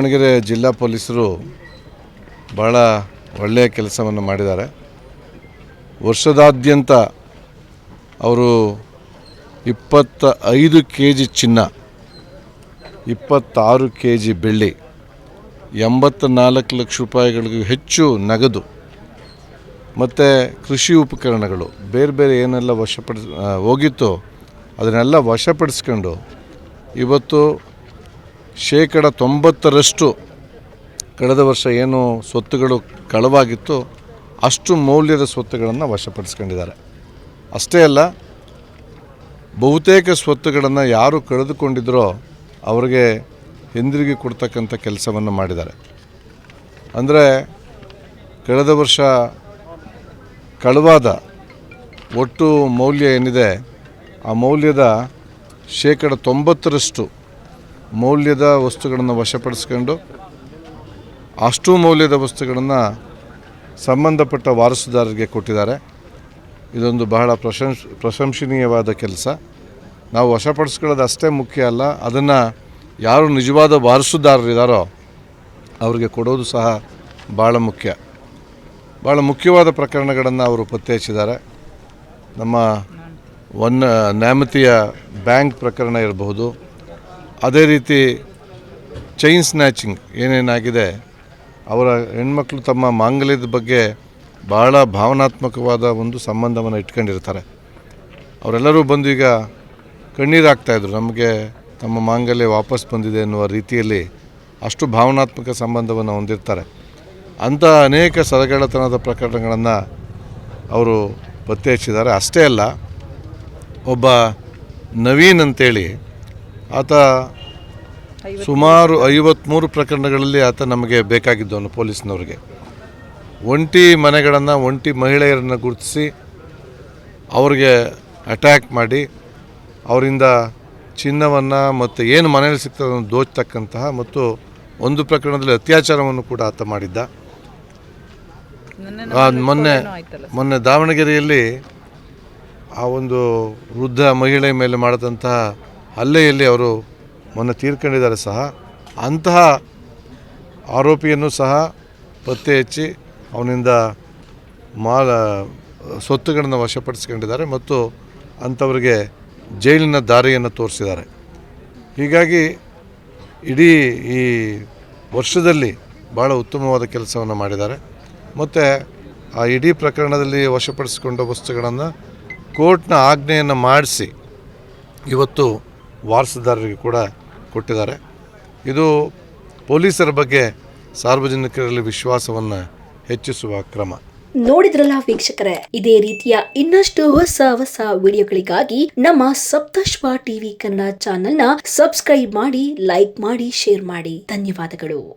ದಾವಣಗೆರೆ ಜಿಲ್ಲಾ ಪೊಲೀಸರು ಭಾಳ ಒಳ್ಳೆಯ ಕೆಲಸವನ್ನು ಮಾಡಿದ್ದಾರೆ. ವರ್ಷದಾದ್ಯಂತ ಅವರು ಇಪ್ಪತ್ತ ಐದು ಕೆ ಜಿ ಚಿನ್ನ, ಇಪ್ಪತ್ತಾರು ಕೆ ಜಿ ಬೆಳ್ಳಿ ಎಂಬತ್ತ ನಾಲ್ಕು ಲಕ್ಷ ರೂಪಾಯಿಗಳಿಗೂ ಹೆಚ್ಚು ನಗದು, ಮತ್ತು ಕೃಷಿ ಉಪಕರಣಗಳು ಬೇರೆ ಬೇರೆ ಏನೆಲ್ಲ ವಶಪಡಿಸ್ ಹೋಗಿತ್ತು ಅದನ್ನೆಲ್ಲ ವಶಪಡಿಸ್ಕೊಂಡು ಇವತ್ತು ಶೇಕಡ ತೊಂಬತ್ತರಷ್ಟು ಕಳೆದ ವರ್ಷ ಏನು ಸ್ವತ್ತುಗಳು ಕಳವಾಗಿತ್ತು ಅಷ್ಟು ಮೌಲ್ಯದ ಸ್ವತ್ತುಗಳನ್ನು ವಶಪಡಿಸ್ಕೊಂಡಿದ್ದಾರೆ. ಅಷ್ಟೇ ಅಲ್ಲ, ಬಹುತೇಕ ಸ್ವತ್ತುಗಳನ್ನು ಯಾರು ಕಳೆದುಕೊಂಡಿದ್ರೋ ಅವರಿಗೆ ಹಿಂದಿರುಗಿ ಕೊಡ್ತಕ್ಕಂಥ ಕೆಲಸವನ್ನು ಮಾಡಿದ್ದಾರೆ. ಅಂದರೆ ಕಳೆದ ವರ್ಷ ಕಳವಾದ ಒಟ್ಟು ಮೌಲ್ಯ ಏನಿದೆ, ಆ ಮೌಲ್ಯದ ಶೇಕಡ ತೊಂಬತ್ತರಷ್ಟು ಮೌಲ್ಯದ ವಸ್ತುಗಳನ್ನು ವಶಪಡಿಸ್ಕೊಂಡು ಅಷ್ಟು ಮೌಲ್ಯದ ವಸ್ತುಗಳನ್ನು ಸಂಬಂಧಪಟ್ಟ ವಾರಸುದಾರರಿಗೆ ಕೊಟ್ಟಿದ್ದಾರೆ. ಇದೊಂದು ಬಹಳ ಪ್ರಶಂಸ, ಪ್ರಶಂಸನೀಯವಾದ ಕೆಲಸ. ನಾವು ವಶಪಡಿಸ್ಕೊಳ್ಳೋದು ಅಷ್ಟೇ ಮುಖ್ಯ ಅಲ್ಲ, ಅದನ್ನು ಯಾರು ನಿಜವಾದ ವಾರಸುದಾರರಿದ್ದಾರೋ ಅವರಿಗೆ ಕೊಡೋದು ಸಹ ಭಾಳ ಮುಖ್ಯ. ಭಾಳ ಮುಖ್ಯವಾದ ಪ್ರಕರಣಗಳನ್ನು ಅವರು ಪತ್ತೆ ಹಚ್ಚಿದ್ದಾರೆ ನಮ್ಮ ಒನ್ ನ್ಯಾಮತಿಯ ಬ್ಯಾಂಕ್ ಪ್ರಕರಣ ಇರಬಹುದು ಅದೇ ರೀತಿ ಚೈನ್ ಸ್ನ್ಯಾಚಿಂಗ್ ಏನೇನಾಗಿದೆ, ಅವರ ಹೆಣ್ಮಕ್ಳು ತಮ್ಮ ಮಾಂಗಲ್ಯದ ಬಗ್ಗೆ ಭಾಳ ಭಾವನಾತ್ಮಕವಾದ ಒಂದು ಸಂಬಂಧವನ್ನು ಇಟ್ಕೊಂಡಿರ್ತಾರೆ. ಅವರೆಲ್ಲರೂ ಬಂದು ಈಗ ಕಣ್ಣೀರಾಗ್ತಾಯಿದ್ರು ನಮಗೆ ತಮ್ಮ ಮಾಂಗಲ್ಯ ವಾಪಸ್ ಬಂದಿದೆ ಎನ್ನುವ ರೀತಿಯಲ್ಲಿ ಅಷ್ಟು ಭಾವನಾತ್ಮಕ ಸಂಬಂಧವನ್ನು ಹೊಂದಿರ್ತಾರೆ. ಅಂಥ ಅನೇಕ ಸರಗಳತನದ ಪ್ರಕರಣಗಳನ್ನು ಅವರು ಪತ್ತೆ ಹಚ್ಚಿದ್ದಾರೆ. ಅಷ್ಟೇ ಅಲ್ಲ, ಒಬ್ಬ ನವೀನ್ ಅಂತೇಳಿ ಆತ ಸುಮಾರು ಐವತ್ತ್ಮೂರು ಪ್ರಕರಣಗಳಲ್ಲಿ ಆತ ನಮಗೆ ಬೇಕಾಗಿದ್ದವನು ಪೊಲೀಸ್ನವ್ರಿಗೆ. ಒಂಟಿ ಮನೆಗಳನ್ನು ಒಂಟಿ ಮಹಿಳೆಯರನ್ನು ಗುರುತಿಸಿ ಅವ್ರಿಗೆ ಅಟ್ಯಾಕ್ ಮಾಡಿ ಅವರಿಂದ ಚಿನ್ನವನ್ನು ಮತ್ತು ಏನು ಮನೆಯಲ್ಲಿ ಸಿಗ್ತದೆ ಅದನ್ನು ದೋಚ್ತಕ್ಕಂತಹ ಮತ್ತು ಒಂದು ಪ್ರಕರಣದಲ್ಲಿ ಅತ್ಯಾಚಾರವನ್ನು ಕೂಡ ಆತ ಮಾಡಿದ್ದ. ಮೊನ್ನೆ ಮೊನ್ನೆ ದಾವಣಗೆರೆಯಲ್ಲಿ ಆ ಒಂದು ವೃದ್ಧ ಮಹಿಳೆ ಮೇಲೆ ಮಾಡಿದಂತಹ ಹಲ್ಲೆಯಲ್ಲಿ ಅವರು ಮೊನ್ನೆ ತೀರ್ಕೊಂಡಿದ್ದಾರೆ ಸಹ. ಅಂತಹ ಆರೋಪಿಯನ್ನು ಸಹ ಪತ್ತೆ ಹಚ್ಚಿ ಅವನಿಂದ ಮಾಲ ಸ್ವತ್ತುಗಳನ್ನು ವಶಪಡಿಸ್ಕೊಂಡಿದ್ದಾರೆ ಮತ್ತು ಅಂಥವರಿಗೆ ಜೈಲಿನ ದಾರಿಯನ್ನು ತೋರಿಸಿದ್ದಾರೆ. ಹೀಗಾಗಿ ಇಡೀ ಈ ವರ್ಷದಲ್ಲಿ ಭಾಳ ಉತ್ತಮವಾದ ಕೆಲಸವನ್ನು ಮಾಡಿದ್ದಾರೆ. ಮತ್ತು ಆ ಇಡೀ ಪ್ರಕರಣದಲ್ಲಿ ವಶಪಡಿಸಿಕೊಂಡ ವಸ್ತುಗಳನ್ನು ಕೋರ್ಟ್ನ ಆಜ್ಞೆಯನ್ನು ಮಾಡಿಸಿ ಇವತ್ತು ವಾರಸುದಾರರಿಗೆ ಕೂಡ ಕೊಟ್ಟಿದ್ದಾರೆ. ಇದು ಪೊಲೀಸರ ಬಗ್ಗೆ ಸಾರ್ವಜನಿಕರಲ್ಲಿ ವಿಶ್ವಾಸವನ್ನು ಹೆಚ್ಚಿಸುವ ಕ್ರಮ. ನೋಡಿದ್ರಲ್ಲ ವೀಕ್ಷಕರೇ, ಇದೇ ರೀತಿಯ ಇನ್ನಷ್ಟು ಹೊಸ ಹೊಸ ವಿಡಿಯೋಗಳಿಗಾಗಿ ನಮ್ಮ ಸಪ್ತಶ್ವ ಟಿವಿ ಕನ್ನಡ ಚಾನೆಲ್ನ ಸಬ್ಸ್ಕ್ರೈಬ್ ಮಾಡಿ, ಲೈಕ್ ಮಾಡಿ, ಶೇರ್ ಮಾಡಿ. ಧನ್ಯವಾದಗಳು.